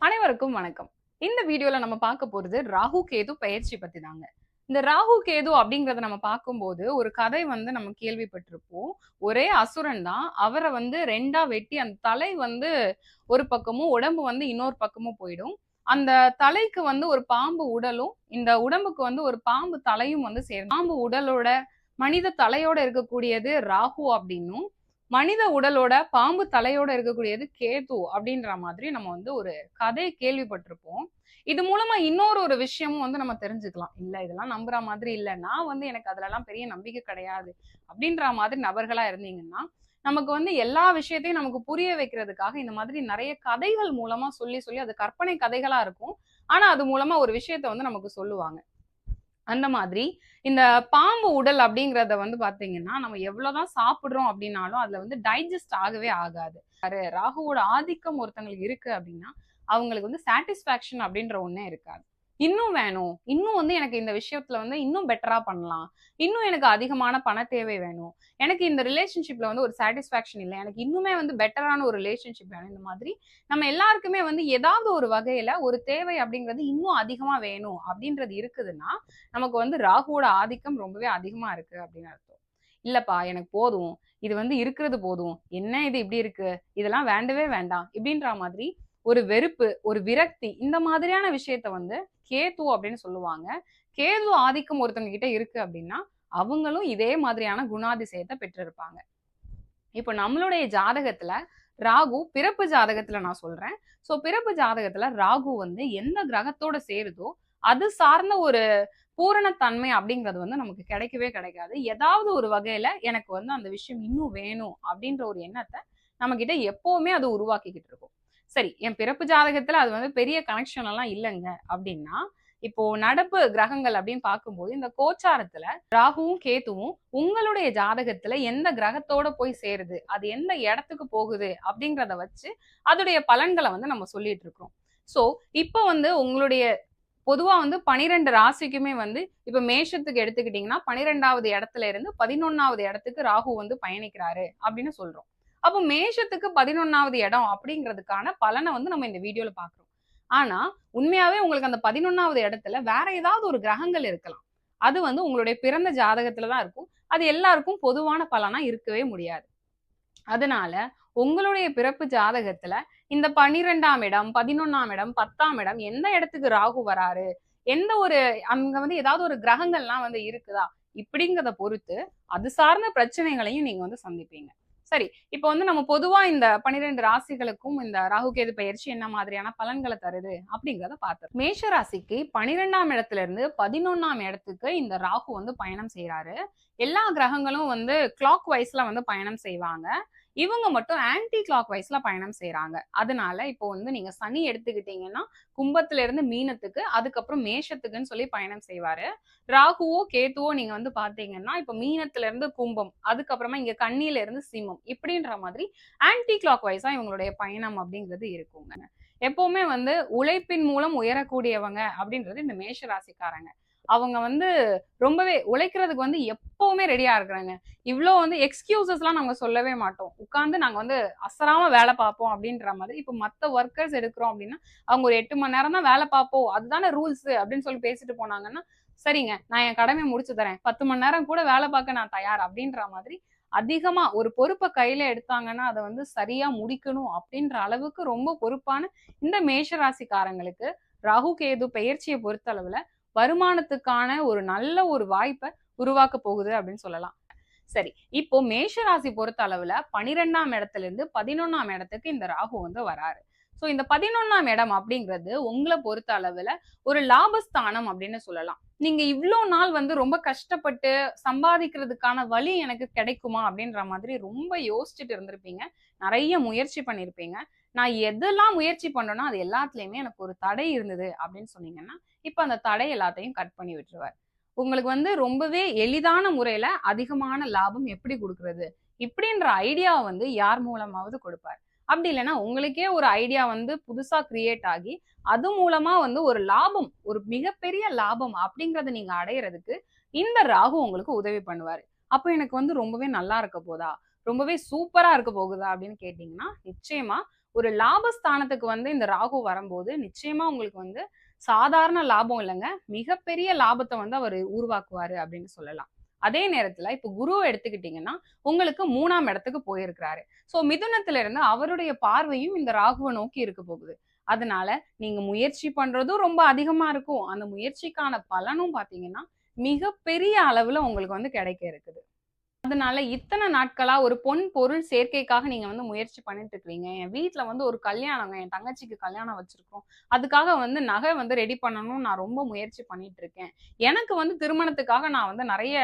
அனைவருக்கும் வணக்கம். இந்த வீடியோல நம்ம பார்க்க போறது ராகு கேது பயிற்சி பத்தி தாங்க. இந்த ராகு கேது அப்படிங்கறத நம்ம பார்க்கும்போது ஒரு கதை வந்து நம்ம கேள்விப்பட்டிருப்போம். ஒரே அசுரன் தான். அவரை வந்து ரெண்டா வெட்டி அந்த தலை வந்து ஒரு பக்கமும் உடம்பு வந்து இன்னொரு பக்கமும் போயிடும். அந்த தலைக்கு வந்து ஒரு பாம்பு உடலும் இந்த உடம்புக்கு வந்து ஒரு பாம்பு தலையும் வந்து சேரும். பாம்பு உடலோட மனித தலையோட இருக்கக்கூடியது ராகு அப்படின்னும் மனித உடலோட பாம்பு தலையோட இருக்கக்கூடியது கேது அப்படின்ற மாதிரி நம்ம வந்து ஒரு கதை கேள்விப்பட்டிருப்போம். இது மூலமா இன்னொரு ஒரு விஷயமும் வந்து நம்ம தெரிஞ்சுக்கலாம். இல்ல இதெல்லாம் நம்புற மாதிரி இல்ல. நான் வந்து எனக்கு அதுல எல்லாம் பெரிய நம்பிக்கை கிடையாது அப்படின்ற மாதிரி நபர்களா இருந்தீங்கன்னா நமக்கு வந்து எல்லா விஷயத்தையும் நமக்கு புரிய வைக்கிறதுக்காக இந்த மாதிரி நிறைய கதைகள் மூலமா சொல்லி சொல்லி அது கற்பனை கதைகளா இருக்கும். ஆனா அது மூலமா ஒரு விஷயத்த வந்து நமக்கு சொல்லுவாங்க. அந்த மாதிரி இந்த பாம்பு உடல் அப்படிங்கிறத வந்து பாத்தீங்கன்னா நம்ம எவ்வளவுதான் சாப்பிடுறோம் அப்படின்னாலும் அதுல வந்து டைஜஸ்ட் ஆகவே ஆகாது. ராகுவோட ஆதிக்கம் ஒருத்தங்களுக்கு இருக்கு அப்படின்னா அவங்களுக்கு வந்து சாட்டிஸ்ஃபேக்ஷன் அப்படின்ற ஒண்ணே இருக்காது. இன்னும் வேணும். இன்னும் வந்து எனக்கு இந்த விஷயத்துல வந்து இன்னும் பெட்டரா பண்ணலாம். இன்னும் எனக்கு அதிகமான பண தேவை வேணும். எனக்கு இந்த ரிலேஷன்ஷிப்ல வந்து ஒரு சாட்டிஸ்ஃபேக்ஷன் இல்லை. எனக்கு இன்னுமே வந்து பெட்டரான ஒரு ரிலேஷன்ஷிப் வேணும். இந்த மாதிரி நம்ம எல்லாருக்குமே வந்து ஏதாவது ஒரு வகையில ஒரு தேவை அப்படிங்கிறது இன்னும் அதிகமா வேணும் அப்படின்றது இருக்குதுன்னா நமக்கு வந்து ராகுவோட ஆதிக்கம் ரொம்பவே அதிகமா இருக்கு அப்படின்னு அர்த்தம். இல்லப்பா எனக்கு போதும். இது வந்து இருக்கிறது போதும். என்ன இது இப்படி இருக்கு? இதெல்லாம் வேண்டவே வேண்டாம். இப்படின்ற மாதிரி ஒரு வெறுப்பு ஒரு விரக்தி இந்த மாதிரியான விஷயத்த வந்து கேது அப்படின்னு சொல்லுவாங்க. கேது ஆதிக்கம் ஒருத்தவங்க கிட்ட இருக்கு அப்படின்னா அவங்களும் இதே மாதிரியான குணாதிசயத்தை பெற்றிருப்பாங்க. இப்போ நம்மளுடைய ஜாதகத்துல ராகு பிறப்பு ஜாதகத்துல நான் சொல்றேன். சோ பிறப்பு ஜாதகத்துல ராகு வந்து எந்த கிரகத்தோட சேருதோ அது சார்ந்த ஒரு பூரணத்தன்மை அப்படிங்கிறது வந்து நமக்கு கிடைக்கவே கிடைக்காது. ஏதாவது ஒரு வகையில எனக்கு வந்து அந்த விஷயம் இன்னும் வேணும் அப்படின்ற ஒரு எண்ணத்தை நம்ம கிட்ட எப்பவுமே அது உருவாக்கிக்கிட்டு இருக்கும். சரி என் பிறப்பு ஜாதகத்துல அது வந்து பெரிய கனெக்ஷன் எல்லாம் இல்லைங்க. அப்படின்னா இப்போ நடப்பு கிரகங்கள் அப்படின்னு பார்க்கும்போது இந்த கோச்சாரத்துல ராகுவும் கேத்துவும் உங்களுடைய ஜாதகத்துல எந்த கிரகத்தோட போய் சேருது? அது எந்த இடத்துக்கு போகுது? அப்படிங்கிறத வச்சு அதோடைய பலன்களை வந்து நம்ம சொல்லிட்டு இருக்கோம் சோ இப்போ வந்து உங்களுடைய பொதுவா வந்து பனிரெண்டு ராசிக்குமே வந்து இப்ப மேஷத்துக்கு எடுத்துக்கிட்டீங்கன்னா பனிரெண்டாவது இடத்துல இருந்து பதினொன்னாவது இடத்துக்கு ராகு வந்து பயணிக்கிறாரு அப்படின்னு சொல்றோம். அப்போ மேஷத்துக்கு பதினொன்னாவது இடம் அப்படிங்கிறதுக்கான பலனை வந்து நம்ம இந்த வீடியோல பாக்குறோம் ஆனா உண்மையாவே உங்களுக்கு அந்த பதினொன்னாவது இடத்துல வேற ஏதாவது ஒரு கிரகங்கள் இருக்கலாம். அது வந்து உங்களுடைய பிறந்த ஜாதகத்துல தான் இருக்கும். அது எல்லாருக்கும் பொதுவான பலனா இருக்கவே முடியாது. அதனால உங்களுடைய பிறப்பு ஜாதகத்துல இந்த பனிரெண்டாம் இடம் பதினொன்னாம் இடம் பத்தாம் இடம் எந்த இடத்துக்கு ராகு வராரு எந்த ஒரு அங்க வந்து ஏதாவது ஒரு கிரகங்கள்லாம் வந்து இருக்குதா இப்படிங்கிறத பொறுத்து அது சார்ந்த பிரச்சனைகளையும் நீங்க வந்து சந்திப்பீங்க. சரி இப்போ வந்து நம்ம பொதுவா இந்த பன்னிரெண்டு ராசிகளுக்கும் இந்த ராகு கேது பயிற்சி என்ன மாதிரியான பலன்களை தருது அப்படிங்கிறத பார்த்தோம் மேஷ ராசிக்கு பன்னிரெண்டாம் இடத்துல இருந்து பதினொன்னாம் இடத்துக்கு இந்த ராகு வந்து பயணம் செய்யறாரு எல்லா கிரகங்களும் வந்து கிளாக் வைஸ்ல வந்து பயணம் செய்வாங்க. இவங்க மட்டும் ஆன்டி கிளாக் வைஸ்ல பயணம் செய்யறாங்க அதனால இப்போ வந்து நீங்க சனி எடுத்துக்கிட்டீங்கன்னா கும்பத்துல இருந்து மீனத்துக்கு அதுக்கப்புறம் மேஷத்துக்குன்னு சொல்லி பயணம் செய்வாரு. ராகுவோ கேத்துவோ நீங்க வந்து பாத்தீங்கன்னா இப்போ மீனத்துல இருந்து கும்பம் அதுக்கப்புறமா இங்க கண்ணியில இருந்து சிம்மம் இப்படின்ற மாதிரி ஆன்டி கிளாக் வைஸா இவங்களுடைய பயணம் அப்படிங்கிறது இருக்குங்க. எப்பவுமே வந்து உழைப்பின் மூலம் உயரக்கூடியவங்க அப்படின்றது இந்த மேஷ ராசிக்காரங்க. அவங்க வந்து ரொம்பவே உழைக்கிறதுக்கு வந்து எப்பவுமே ரெடியா இருக்கிறாங்க. இவ்வளோ வந்து எக்ஸ்கியூசஸ்லாம் நாங்கள் சொல்லவே மாட்டோம். உட்காந்து நாங்கள் வந்து அசராம வேலை பார்ப்போம் அப்படின்ற மாதிரி. இப்போ மற்ற ஒர்க்கர்ஸ் எடுக்கிறோம் அப்படின்னா அவங்க ஒரு எட்டு மணி நேரம் தான் வேலை பார்ப்போம். அதுதானே ரூல்ஸ் அப்படின்னு சொல்லி பேசிட்டு போனாங்கன்னா சரிங்க நான் என் கடமையை முடிச்சு தரேன். பத்து மணி நேரம் கூட வேலை பார்க்க நான் தயார் அப்படின்ற மாதிரி அதிகமா ஒரு பொறுப்பை கையில எடுத்தாங்கன்னா அதை வந்து சரியா முடிக்கணும் அப்படின்ற அளவுக்கு ரொம்ப பொறுப்பான இந்த மேஷராசிக்காரங்களுக்கு ராகு கேது பெயர்ச்சியை பொறுத்தளவுல வருமானத்துக்கான ஒரு நல்ல ஒரு வாய்ப்பை உருவாக்க போகுது அப்படின்னு சொல்லலாம். சரி இப்போ மேஷ ராசி பொறுத்த அளவுல பனிரெண்டாம் இடத்துல இருந்து பதினொன்னாம் இடத்துக்கு இந்த ராகு வந்து வராரு. சோ இந்த பதினொன்னாம் இடம் அப்படிங்கிறது உங்களை பொறுத்த அளவுல ஒரு லாபஸ்தானம் அப்படின்னு சொல்லலாம். நீங்க இவ்வளோ நாள் வந்து ரொம்ப கஷ்டப்பட்டு சம்பாதிக்கிறதுக்கான வழி எனக்கு கிடைக்குமா அப்படின்ற மாதிரி ரொம்ப யோசிச்சுட்டு இருந்திருப்பீங்க. நிறைய முயற்சி பண்ணியிருப்பீங்க நான் எதெல்லாம் முயற்சி பண்ணனோ அது எல்லாத்துலேயுமே எனக்கு ஒரு தடை இருந்தது அப்படின்னு சொன்னீங்கன்னா இப்போ அந்த தடை எல்லாத்தையும் கட் பண்ணி விட்டுருவார். உங்களுக்கு வந்து ரொம்பவே எளிதான முறையில அதிகமான லாபம் எப்படி கொடுக்கறது? இப்படின்ற ஐடியா வந்து யார் மூலமாவது கொடுப்பார். அப்படி இல்லைன்னா உங்களுக்கே ஒரு ஐடியா வந்து புதுசா கிரியேட் ஆகி அது மூலமா வந்து ஒரு லாபம் ஒரு மிகப்பெரிய லாபம் அப்படிங்கறத நீங்க அடையிறதுக்கு இந்த ராகு உங்களுக்கு உதவி பண்ணுவாரு. அப்போ எனக்கு வந்து ரொம்பவே நல்லா இருக்க போதா? ரொம்பவே சூப்பரா இருக்க போகுதா அப்படின்னு கேட்டீங்கன்னா நிச்சயமா ஒரு லாபஸ்தானத்துக்கு வந்து இந்த ராகு வரும்போது நிச்சயமா உங்களுக்கு வந்து சாதாரண லாபம் இல்லைங்க. மிகப்பெரிய லாபத்தை வந்து அவர் உருவாக்குவாரு அப்படின்னு சொல்லலாம். அதே நேரத்துல இப்ப குரு எடுத்துக்கிட்டீங்கன்னா உங்களுக்கு மூணாம் இடத்துக்கு போயிருக்கிறாரு. சோ மிதுனத்துல இருந்து அவருடைய பார்வையும் இந்த ராகுவை நோக்கி இருக்க போகுது. அதனால நீங்க முயற்சி பண்றதும் ரொம்ப அதிகமா இருக்கும். அந்த முயற்சிக்கான பலனும் பாத்தீங்கன்னா மிகப்பெரிய அளவுல உங்களுக்கு வந்து கிடைக்க இருக்குது. அதனால இத்தனை நாட்களா ஒரு பொன் பொருள் சேர்க்கைக்காக நீங்க வந்து முயற்சி பண்ணிட்டு இருக்கீங்க. என் வீட்டுல வந்து ஒரு கல்யாணங்க என் தங்கச்சிக்கு கல்யாணம் வச்சிருக்கோம். அதுக்காக வந்து நகை வந்து ரெடி பண்ணணும்னு நான் ரொம்ப முயற்சி பண்ணிட்டு இருக்கேன். எனக்கு வந்து திருமணத்துக்காக நான் வந்து நிறைய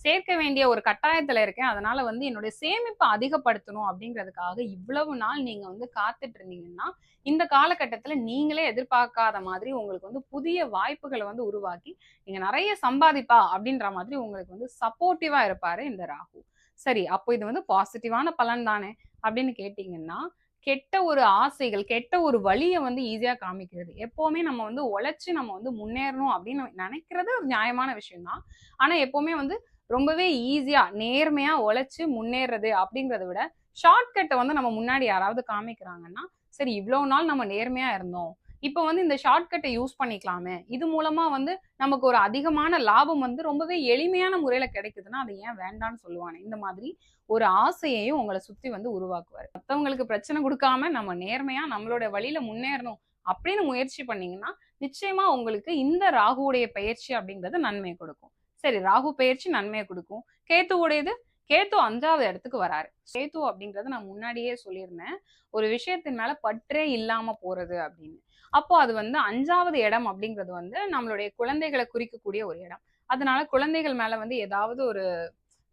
சேர்க்க வேண்டிய ஒரு கட்டாயத்துல இருக்கேன். அதனால வந்து என்னுடைய சேமிப்பை அதிகப்படுத்தணும் அப்படிங்கிறதுக்காக இவ்வளவு நாள் நீங்க வந்து காத்துட்டு இருந்தீங்கன்னா இந்த காலகட்டத்துல நீங்களே எதிர்பார்க்காத மாதிரி உங்களுக்கு வந்து புதிய வாய்ப்புகளை வந்து உருவாக்கி நீங்க நிறைய சம்பாதிப்பா அப்படின்ற மாதிரி உங்களுக்கு வந்து சப்போர்ட்டிவா இருப்பாரு இந்த ரா ஆகும். சரி அப்போ இது வந்து பாசிட்டிவான பலன் தானே? அப்படின்னு கேட்டீங்கன்னா கெட்ட ஒரு ஆசைகள் கெட்ட ஒரு வழியை வந்து ஈஸியா காமிக்கிறது. எப்போவுமே நம்ம வந்து உழைச்சு நம்ம வந்து முன்னேறணும் அப்படின்னு நினைக்கிறது ஒரு நியாயமான விஷயம் தான் ஆனா எப்பவுமே வந்து ரொம்பவே ஈஸியா நேர்மையா உழைச்சி முன்னேறது அப்படிங்கிறத விட ஷார்ட்கட்டை வந்து நம்ம முன்னாடி யாராவது காமிக்கிறாங்கன்னா சரி இவ்வளவு நாள் நம்ம நேர்மையா இருந்தோம். இப்போ வந்து இந்த ஷார்ட்கட்டை யூஸ் பண்ணிக்கலாமே. இது மூலமா வந்து நமக்கு ஒரு அதிகமான லாபம் வந்து ரொம்பவே எளிமையான முறையில கிடைக்குதுன்னா அதை ஏன் வேண்டாம்னு சொல்லுவானே? இந்த மாதிரி ஒரு ஆசையையும் உங்களை சுத்தி வந்து உருவாக்குவார். மற்றவங்களுக்கு பிரச்சனை கொடுக்காம நம்ம நேர்மையா நம்மளோட வழியில முன்னேறணும் அப்படின்னு முயற்சி பண்ணீங்கன்னா நிச்சயமா உங்களுக்கு இந்த ராகுவுடைய பயிற்சி அப்படிங்கிறது நன்மை கொடுக்கும். சரி ராகு பயிற்சி நன்மையை கொடுக்கும். கேத்துவுடையது கேத்து அஞ்சாவது இடத்துக்கு வராரு. கேத்து அப்படிங்கறது நான் முன்னாடியே சொல்லியிருந்தேன். ஒரு விஷயத்தின் மேல பற்றே இல்லாம போறது அப்படின்னு. அப்போ அது வந்து அஞ்சாவது இடம் அப்படிங்கிறது வந்து நம்மளுடைய குழந்தைகளை குறிக்கக்கூடிய ஒரு இடம். அதனால குழந்தைகள் மேல வந்து ஏதாவது ஒரு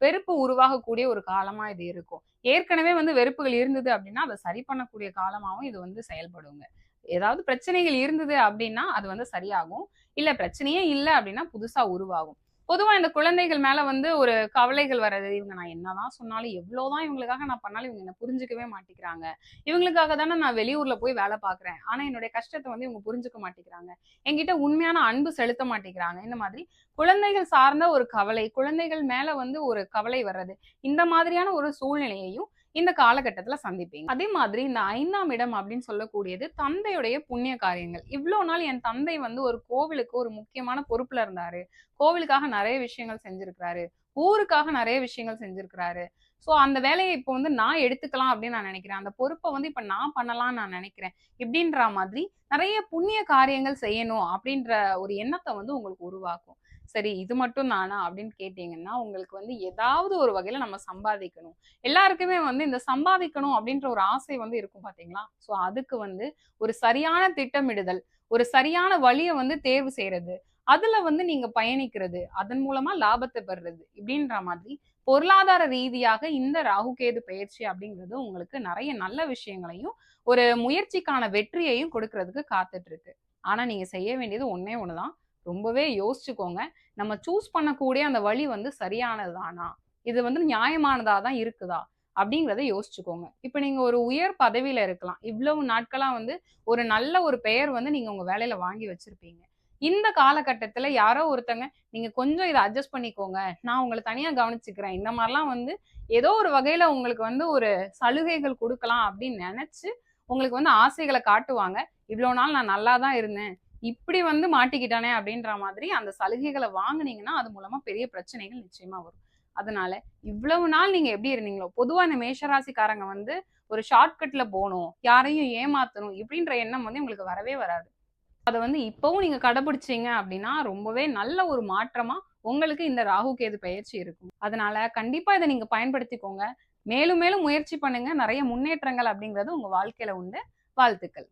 வெறுப்பு உருவாகக்கூடிய ஒரு காலமா இது இருக்கும். ஏற்கனவே வந்து வெறுப்புகள் இருந்தது அப்படின்னா அதை சரி பண்ணக்கூடிய காலமாகவும் இது வந்து செயல்படுங்க. ஏதாவது பிரச்சனைகள் இருந்தது அப்படின்னா அது வந்து சரியாகும். இல்ல பிரச்சனையே இல்லை அப்படின்னா புதுசா உருவாகும். பொதுவா இந்த குழந்தைகள் மேல வந்து ஒரு கவலைகள் வர்றது இவங்க நான் என்னதான் சொன்னாலும் எவ்வளவுதான் இவங்களுக்காக நான் பண்ணாலும் இவங்க என்ன புரிஞ்சுக்கவே மாட்டேங்கிறாங்க இவங்களுக்காக தானே நான் வெளியூர்ல போய் வேலை பாக்குறேன் ஆனா என்னுடைய கஷ்டத்தை வந்து இவங்க புரிஞ்சுக்க மாட்டேங்கிறாங்க என்கிட்ட உண்மையான அன்பு செலுத்த மாட்டேங்கிறாங்க இந்த மாதிரி குழந்தைகள் சார்ந்த ஒரு கவலை குழந்தைகள் மேல வந்து ஒரு கவலை வர்றது இந்த மாதிரியான ஒரு சூழ்நிலையையும் இந்த காலகட்டத்துல சந்திப்பீங்க. அதே மாதிரி இந்த ஐந்தாம் இடம் அப்படின்னு சொல்லக்கூடியது தந்தையுடைய புண்ணிய காரியங்கள். இவ்வளவு நாள் என் தந்தை வந்து ஒரு கோவிலுக்கு ஒரு முக்கியமான பொறுப்புல இருந்தாரு. கோவிலுக்காக நிறைய விஷயங்கள் செஞ்சிருக்கிறாரு. ஊருக்காக நிறைய விஷயங்கள் செஞ்சிருக்கிறாரு. ஸோ அந்த வேலையை இப்போ வந்து நான் எடுத்துக்கலாம் அப்படின்னு நான் நினைக்கிறேன். அந்த பொறுப்பை வந்து இப்போ நான் பண்ணலாம்னு நான் நினைக்கிறேன். இப்படின்ற மாதிரி நிறைய புண்ணிய காரியங்கள் செய்யணும் அப்படின்ற ஒரு எண்ணத்தை வந்து உங்களுக்கு உருவாக்கும். சரி இது மட்டும் தானா? அப்படின்னு கேட்டீங்கன்னா உங்களுக்கு வந்து ஏதாவது ஒரு வகையில நம்ம சம்பாதிக்கணும். எல்லாருக்குமே வந்து இந்த சம்பாதிக்கணும் அப்படின்ற ஒரு ஆசை வந்து இருக்கும் பாத்தீங்களா? ஸோ அதுக்கு வந்து ஒரு சரியான திட்டமிடுதல் ஒரு சரியான வழியை வந்து தேர்வு செய்யறது அதுல வந்து நீங்க பயணிக்கிறது அதன் மூலமா லாபத்தை பெறுறது இப்படின்ற மாதிரி பொருளாதார ரீதியாக இந்த ராகுகேது பயிற்சி அப்படிங்கிறது உங்களுக்கு நிறைய நல்ல விஷயங்களையும் ஒரு முயற்சிக்கான வெற்றியையும் கொடுக்கறதுக்கு காத்துட்டு இருக்கு. ஆனா நீங்க செய்ய வேண்டியது ஒன்னே ஒண்ணுதான். ரொம்பவே யோசிச்சுக்கோங்க. நம்ம சூஸ் பண்ணக்கூடிய அந்த வழி வந்து சரியானதுதானா? இது வந்து நியாயமானதா தான் இருக்குதா? அப்படிங்கிறத யோசிச்சுக்கோங்க. இப்போ நீங்க ஒரு உயர் பதவியில இருக்கலாம். இவ்வளவு நாட்களா வந்து ஒரு நல்ல ஒரு பெயர் வந்து நீங்க உங்க வேலையில வாங்கி வச்சிருப்பீங்க. இந்த காலகட்டத்துல யாரோ ஒருத்தங்க நீங்க கொஞ்சம் இதை அட்ஜஸ்ட் பண்ணிக்கோங்க. நான் உங்களை தனியா கவனிச்சுக்கிறேன். இந்த மாதிரிலாம் வந்து ஏதோ ஒரு வகையில உங்களுக்கு வந்து ஒரு சலுகைகள் கொடுக்கலாம் அப்படின்னு நினைச்சு உங்களுக்கு வந்து ஆசைகளை காட்டுவாங்க. இவ்வளவு நாள் நான் நல்லா தான் இருந்தேன். இப்படி வந்து மாட்டிக்கிட்டானே அப்படின்ற மாதிரி அந்த சலுகைகளை வாங்குனீங்கன்னா அது மூலமா பெரிய பிரச்சனைகள் நிச்சயமா வரும். அதனால இவ்வளவு நாள் நீங்க எப்படி இருந்தீங்களோ பொதுவா இந்த மேஷராசிக்காரங்க வந்து ஒரு ஷார்ட்கட்ல போகணும் யாரையும் ஏமாத்தணும் இப்படின்ற எண்ணம் வந்து உங்களுக்கு வரவே வராது. அதை வந்து இப்பவும் நீங்க கடைபிடிச்சீங்க அப்படின்னா ரொம்பவே நல்ல ஒரு மாற்றமா உங்களுக்கு இந்த ராகு கேது பயிற்சி இருக்கும். அதனால கண்டிப்பா இதை நீங்க பயன்படுத்திக்கோங்க. மேலும் மேலும் முயற்சி பண்ணுங்க. நிறைய முன்னேற்றங்கள் அப்படிங்கிறது உங்க வாழ்க்கையில உண்டு. வாழ்த்துக்கள்.